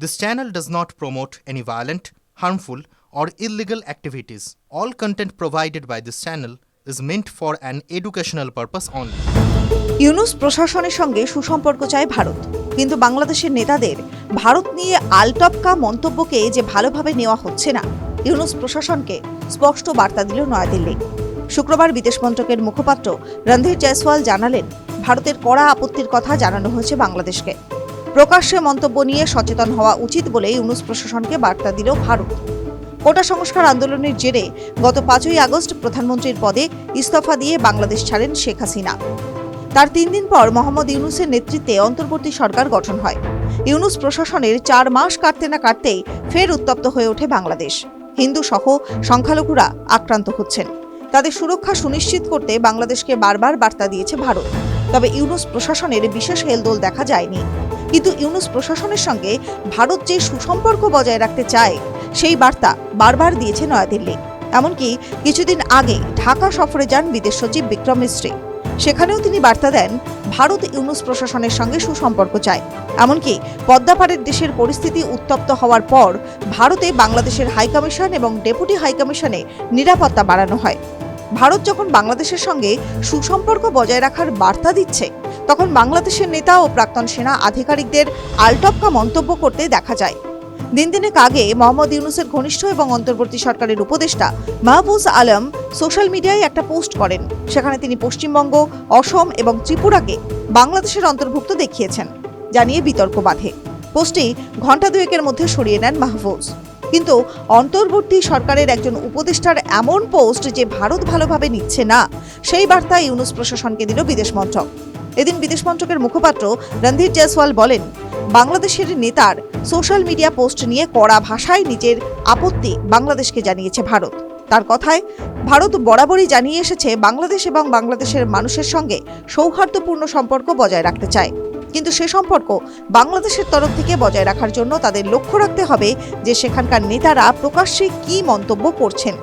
This channel does not promote any violent, harmful, or illegal activities. All content provided by this channel is meant for an educational purpose only. Yunus প্রশাসনের সঙ্গে সুসম্পর্ক চায় ভারত কিন্তু বাংলাদেশের নেতাদের ভারত নিয়ে আলটপকা মন্তব্যকে যে ভালোভাবে নেওয়া হচ্ছে না ইউনুস প্রশাসনকে স্পষ্ট বার্তা দিল নয়াদিল্লি শুক্রবার বিদেশ মন্ত্রকের মুখপাত্র রণধীর জয়সওয়াল জানালেন ভারতের কড়া আপত্তির কথা জানানো হয়েছে বাংলাদেশকে প্রকাশ্যে মন্তব্য নিয়ে সচেতন হওয়া উচিত বলে ইউনুস প্রশাসনকে বার্তা দিল ভারত। কোটা সংস্কার আন্দোলনের জেরে গত পাঁচই আগস্ট প্রধানমন্ত্রীর পদে ইস্তফা দিয়ে বাংলাদেশ ছাড়েন শেখ হাসিনা। তার তিন দিন পর মোহাম্মদ ইউনুসের নেতৃত্বে অন্তর্বর্তী সরকার গঠন হয়। ইউনুস প্রশাসনের চার মাস কাটতে না কাটতেই ফের উত্তপ্ত হয়ে ওঠে বাংলাদেশ। হিন্দু সহ সংখ্যালঘুরা আক্রান্ত হচ্ছেন। তাদের সুরক্ষা সুনিশ্চিত করতে বাংলাদেশকে বারবার বার্তা দিয়েছে ভারত। তবে ইউনুস প্রশাসনের বিশেষ হেলদোল দেখা যায়নি। কিন্তু ইউনুস প্রশাসনের সঙ্গে ভারত যে সুসম্পর্ক বজায় রাখতে চায়, সেই বার্তা বারবার দিয়েছে নয়াদিল্লি। এমনকি কিছুদিন আগে ঢাকা সফরে যান বিদেশ সচিব বিক্রম মিস্ত্রি। সেখানেও তিনি বার্তা দেন, ভারত ইউনুস প্রশাসনের সঙ্গে সুসম্পর্ক চায়। এমনকি পদ্মাপাড়ের দেশের পরিস্থিতি উত্তপ্ত হওয়ার পর ভারতে বাংলাদেশের হাইকমিশন এবং ডেপুটি হাইকমিশনে নিরাপত্তা বাড়ানো হয়। ভারত যখন বাংলাদেশের সঙ্গে সুসম্পর্ক বজায় রাখার বার্তা দিচ্ছে তখন বাংলাদেশের নেতা ও প্রাক্তন সেনা আধিকারিকদের আলটপকা মন্তব্য করতে দেখা যায়। দিন দিনেক আগে মোহাম্মদ ইউনুসের ঘনিষ্ঠ এবং অন্তর্বর্তী সরকারের উপদেষ্টা মাহফুজ আলম সোশ্যাল মিডিয়ায় একটা পোস্ট করেন। সেখানে তিনি পশ্চিমবঙ্গ, অসম এবং ত্রিপুরাকে বাংলাদেশের অন্তর্ভুক্ত দেখিয়েছেন জানিয়ে বিতর্ক বাধে। পোস্টটি ঘণ্টা দুয়েকের মধ্যে সরিয়ে নেন মাহফুজ। কিন্তু অন্তর্বর্তী সরকারের একজন উপদেষ্টার এমন পোস্ট যে ভারত ভালোভাবে নিচ্ছে না, সেই বার্তা ইউনুস প্রশাসনকে দিল বিদেশ মন্ত্রক। এদিন বিদেশ মন্ত্রকের মুখপাত্র রণধীর জয়সওয়াল বলেন, বাংলাদেশের নেতার সোশ্যাল মিডিয়া পোস্ট নিয়ে কড়া ভাষায় নিজের আপত্তি বাংলাদেশকে জানিয়েছে ভারত। তার কথায়, ভারত বরাবরই জানিয়ে এসেছে বাংলাদেশ এবং বাংলাদেশের মানুষের সঙ্গে সৌহার্দ্যপূর্ণ সম্পর্ক বজায় রাখতে চায়। কিন্তু সে সম্পর্ক বাংলাদেশের তরফ থেকে বজায় রাখার জন্য তাদের লক্ষ্য রাখতে হবে যে সেখানকার নেতারা প্রকাশ্যে কী মন্তব্য করছেন।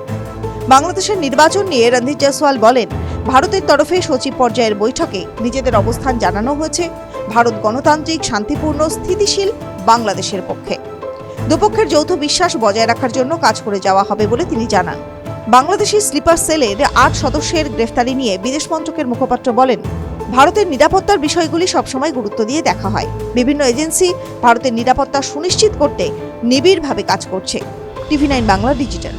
বাংলাদেশের নির্বাচন নিয়ে রণধীর জয়সওয়াল বলেন, ভারতের তরফে সচিব পর্যায়ের বৈঠকে নিজেদের অবস্থান জানানো হয়েছে। ভারত গণতান্ত্রিক, শান্তিপূর্ণ, স্থিতিশীল বাংলাদেশের পক্ষে। দুপক্ষের যৌথ বিশ্বাস বজায় রাখার জন্য কাজ করে যাওয়া হবে বলে তিনি জানান। বাংলাদেশি স্লিপার সেলের আট সদস্যের গ্রেফতারি নিয়ে বিদেশ মন্ত্রকের মুখপাত্র বলেন, ভারতের নিরাপত্তার বিষয়গুলি সবসময় গুরুত্ব দিয়ে দেখা হয়। বিভিন্ন এজেন্সি ভারতের নিরাপত্তা সুনিশ্চিত করতে নিবিড়ভাবে কাজ করছে। TV nine Bangla digital.